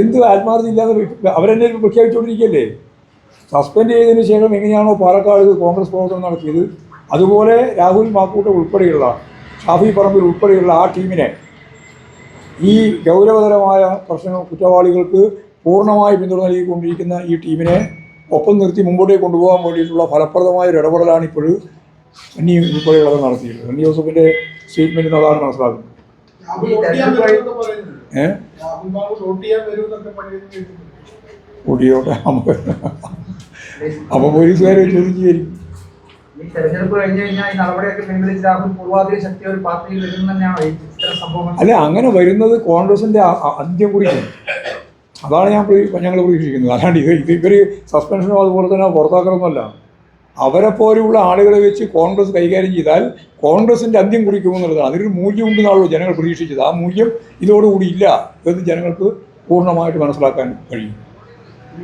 എന്ത് ആത്മാർത്ഥത ഇല്ലാതെ അവരെന്നെ പ്രഖ്യാപിച്ചുകൊണ്ടിരിക്കുകയല്ലേ സസ്പെൻഡ് ചെയ്തതിന് ശേഷം എങ്ങനെയാണോ പാലക്കാട് കോൺഗ്രസ് പ്രവർത്തനം നടത്തിയത്? അതുപോലെ രാഹുൽ മാക്കൂട്ട ഉൾപ്പെടെയുള്ള ഷാഫി പറമ്പിൽ ഉൾപ്പെടെയുള്ള ആ ടീമിനെ ഈ ഗൗരവതരമായ പ്രശ്ന കുറ്റവാളികൾക്ക് പൂർണമായി പിന്തുണ നൽകിക്കൊണ്ടിരിക്കുന്ന ഈ ടീമിനെ ഒപ്പം നിർത്തി മുമ്പോട്ടേക്ക് കൊണ്ടുപോകാൻ വേണ്ടിയിട്ടുള്ള ഫലപ്രദമായ ഒരു ഇടപെടലാണ് ഇപ്പോൾ സണ്ണി ഉൾപ്പെടെയുള്ളത് നടത്തിയിട്ടുള്ളത്. സണ്ണി ജോസഫിന്റെ സ്റ്റേറ്റ്മെന്റിൽ നിന്ന് അതാണ് മനസ്സിലാക്കുന്നത് അപ്പോൾ പോലീസുകാരെ ചോദ്യം ചെയ്യായിരിക്കും ഈ തെരഞ്ഞെടുപ്പ് കഴിഞ്ഞു കഴിഞ്ഞാൽ ഈ നടപടിയൊക്കെ പിൻവലിച്ച് രാഹുൽ പൂർവാധിക ശക്തി ഒരു പാർട്ടിയിൽ വരും തന്നെയാണ് ഇത്തരം സംഭവങ്ങൾ അല്ല അങ്ങനെ വരുന്നത് കോൺഗ്രസിന്റെ അന്ത്യം കുറിക്കും അതാണ് ഞാൻ ഞങ്ങൾ പ്രതീക്ഷിക്കുന്നത്. അല്ലാണ്ട് ഇത് ഇത് ഇവർ സസ്പെൻഷനോ അതുപോലെ തന്നെ പുറത്താക്കലൊന്നുമല്ല. അവരെ പോലെയുള്ള ആളുകളെ വെച്ച് കോൺഗ്രസ് കൈകാര്യം ചെയ്താൽ കോൺഗ്രസിന്റെ അന്ത്യം കുറിക്കുമെന്നുള്ളത് അതിനൊരു മൂല്യം ഉണ്ടെന്നാണല്ലോ ജനങ്ങൾ പ്രതീക്ഷിച്ചത്. ആ മൂല്യം ഇതോടുകൂടി ഇല്ല എന്ന് ജനങ്ങൾക്ക് പൂർണമായിട്ട് മനസ്സിലാക്കാൻ കഴിയും.